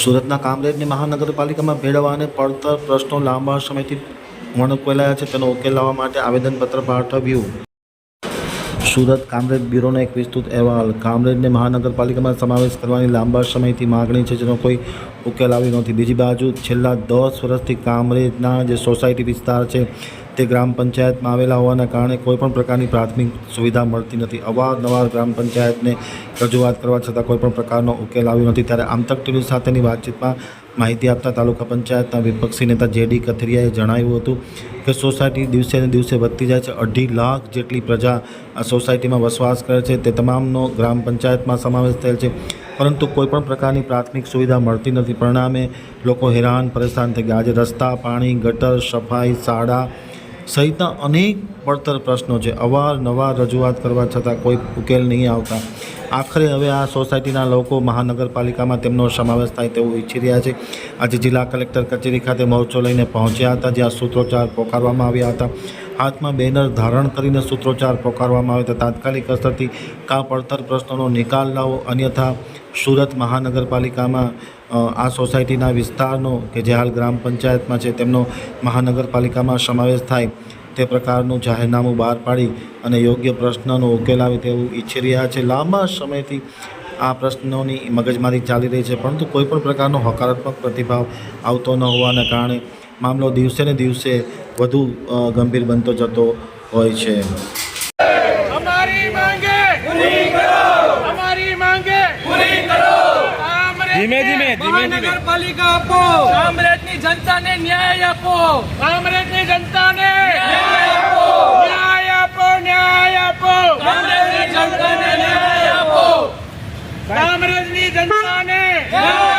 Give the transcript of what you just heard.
સુરતના કામરેજની મહાનગરપાલિકામાં ભેળવાને પડતર પ્રશ્નો લાંબા સમયથી વણકવેલાયા છે. તેનો ઉકેલ લાવવા માટે આવેદનપત્ર પાઠવ્યું. સુરત કામરેજ બ્યુરોનો એક વિસ્તૃત અહેવાલ. કામરેજને મહાનગરપાલિકામાં સમાવેશ કરવાની લાંબા સમયથી માગણી છે, જેનો કોઈ ઉકેલ આવ્યો નથી બીજી બાજુ છેલ્લા દસ વર્ષથી કામરેજના જે સોસાયટી વિસ્તાર છે તે ગ્રામ પંચાયતમાં આવેલા હોવાના કારણે કોઈપણ પ્રકારની પ્રાથમિક સુવિધા મળતી નથી. અવારનવાર ગ્રામ પંચાયતને રજૂઆત કરવા છતાં કોઈપણ પ્રકારનો ઉકેલ આવ્યો નથી. ત્યારે આમતક ટીવી સાથેની વાતચીતમાં માહિતી આપતા તાલુકા પંચાયતના વિપક્ષી નેતા જેડી કથિરિયાએ જણાવ્યું હતું કે, સોસાયટી દિવસે ને દિવસે વધતી જાય છે. અઢી લાખ જેટલી પ્રજા આ સોસાયટીમાં વસવાસ કરે છે. તે તમામનો ગ્રામ પંચાયતમાં સમાવેશ થયેલ છે. પરંતુ કોઈપણ પ્રકારની પ્રાથમિક સુવિધા મળતી નથી. પરિણામે લોકો હેરાન, પરેશાન થઈ ગયા. આજે રસ્તા, પાણી, ગટર, સફાઈ, શાળા સહિતના અનેક પડતર પ્રશ્નો છે. અવારનવાર રજૂઆત કરવા છતાં કોઈ ઉકેલ નહીં આવતા. આખરે હવે આ સોસાયટીના લોકો મહાનગરપાલિકામાં તેમનો સમાવેશ થાય તેવું ઈચ્છી રહ્યા છે. આજે જિલ્લા કલેક્ટર કચેરી ખાતે મોરચો લઈને પહોંચ્યા હતા, જ્યાં સૂત્રોચ્ચાર પોકારવામાં આવ્યા હતા. હાથમાં બેનર ધારણ કરીને સૂત્રોચ્ચાર પોકારવામાં આવ્યો હતા. તાત્કાલિક અસરથી કા પડતર પ્રશ્નોનો નિકાલ લાવો, અન્યથા સુરત મહાનગરપાલિકામાં આ સોસાયટીના વિસ્તારનો કે જે હાલ ગ્રામ પંચાયતમાં છે, તેમનો મહાનગરપાલિકામાં સમાવેશ થાય તે પ્રકારનું જાહેરનામું બહાર પાડી અને યોગ્ય પ્રશ્નનો ઉકેલ આવે તેવું ઈચ્છી રહ્યા છે. લાંબા સમયથી આ પ્રશ્નોની મગજમારી ચાલી રહી છે, પરંતુ કોઈપણ પ્રકારનો હકારાત્મક પ્રતિભાવ આવતો ન હોવાના કારણે મામલો દિવસે ને દિવસે વધુ ગંભીર બનતો જતો હોય છે. અમારી માંગે ધીમે ધીમે ધીમે. મહાનગરપાલિકા આપો. કામરેજની જનતાને ન્યાય આપો. કામરેજની જનતાને ન્યાય આપો. ન્યાય આપો ન્યાય આપો. કામરેજની જનતાને ન્યાય આપો. કામરેજની જનતાને ન્યાય